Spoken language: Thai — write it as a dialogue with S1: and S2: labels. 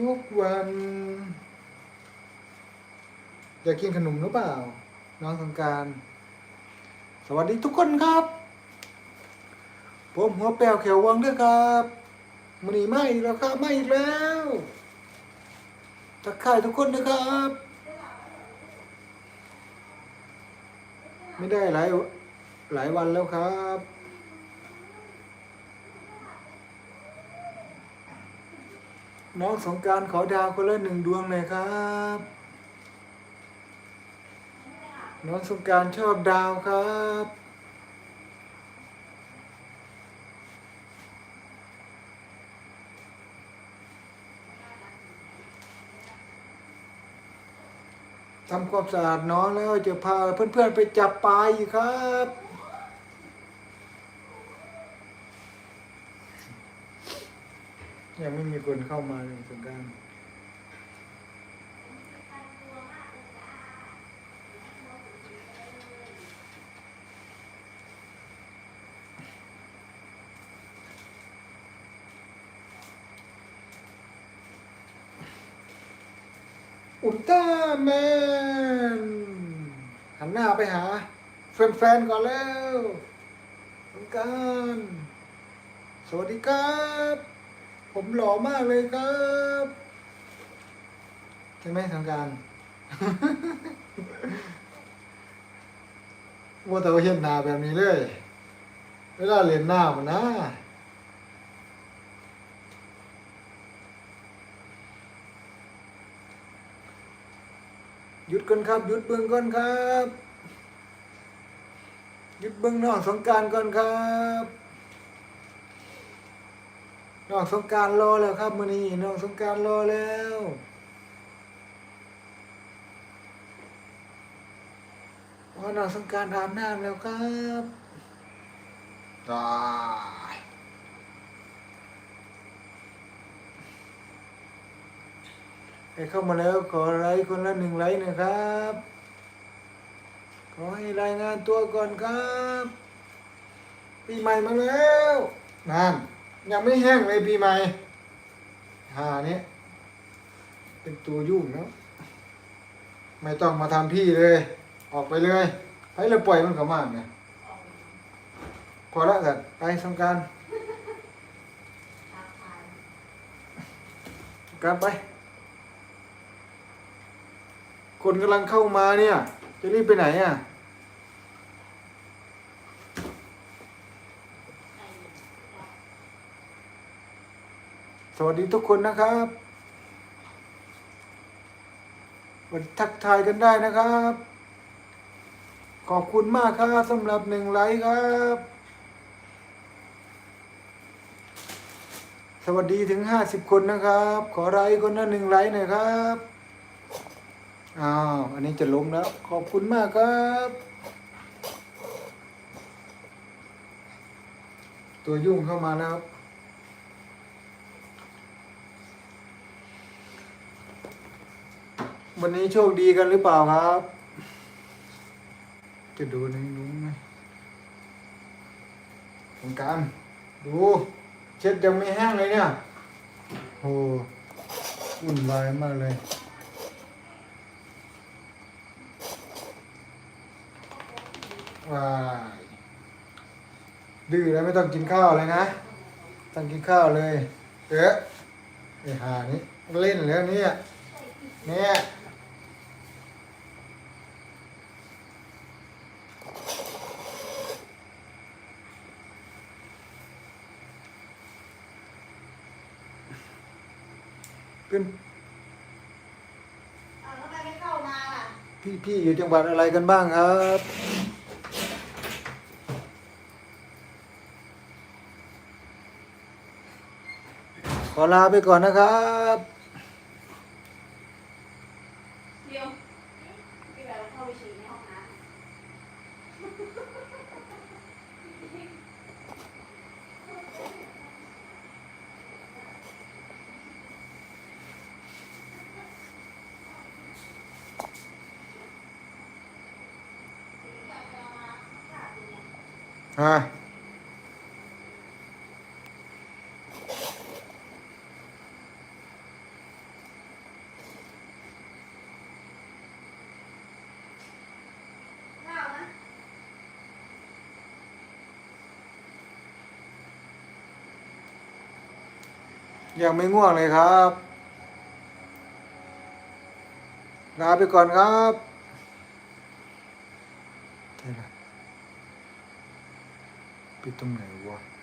S1: ทุกวัน อยากกินขนมหรือเปล่า น้องสงการ สวัสดีทุกคนครับ ผมหัวแปวเขียววังด้วยครับมันนีไม่อีกแล้วครับไม่อีกแล้วทักทายทุกคนนะครับ ไม่ได้หลายหลายวันแล้วครับ น้องสงการขอดาวคนละหนึ่งดวงหน่อยครับ น้องสงการชอบดาวครับทำความสะอาดน้องแล้วจะพาเพื่อนๆไปจับปลาอีกครับ ยังไม่มีคนเข้ามาเลยสงการอุลตร้าแมนหันหน้าไปหาแฟนๆก่อนแล้วสงการสวัสดีครับ ผมหล่อมากเลยครับใช่ไหมทางการว่าแต่ว่าเห็นหน้าแบบนี้เลยเวลาเล่นหน้ามันนะหยุดก่อนครับหยุดเบื้องก่อนครับหยุดเบื้องนอกสงการก่อนครับ น้องสงกรารรอแล้วครับมื้อนี้น้องสงกรารรอแล้วว่าน้องสงกรารอาบน้ำแล้วครับตายใครเข้ามาแล้วขอไลค์คนละหนึ่งไลค์หนะครับ ขอให้รายงานตัวก่อนครับ ปีใหม่มาแล้วนั่น ยังไม่แห้งเลยปีใหม่หาเนี้ยเป็นตัวยุ่งแล้วไม่ต้องมาทำพี่เลย ออกไปเลยให้เราปล่อยมันเข้ามาเนี่ยพอละกันไปสงการกลับไป คนกำลังเข้ามาเนี่ย จะรีบไปไหนอะ ส วัสดีทุกคนนะครับวันทักทายกันได้นะครับ ขอบคุณมากครับสำหรับหนึ่งไลค์ครับ สวัสดีถึงห้าสิบคนนะครับ ขอไลค์คนละหนึ่งไลค์หน่อยครับอ้าวอันนี้จะล้มแล้ว ขอบคุณมากครับตัวยุ่งเข้ามาแล้วครับ วันนี้โชคดีกันหรือเปล่าครับ จะดูในนู้นไหมสงกรารดู เช็ดยังไม่แห้งเลยเนี่ยโหวุ่นวายมากเลยว้ายดื้อแล้วไม่ต้องกินข้าวเลยนะ ต้องกินข้าวเลย เอ๊ะไอ้หานี่เล่นแล้วเนี่ยเนี่ย เป็น
S2: อ้าวทำไมไม่เข้ามาล่ะ
S1: พี่ๆอยู่จังหวัดอะไรกันบ้างครับ ขอลาไปก่อนนะครับ ฮะยังไม่ง่วงเลยครับ ลาไปก่อนครับ เท่าไ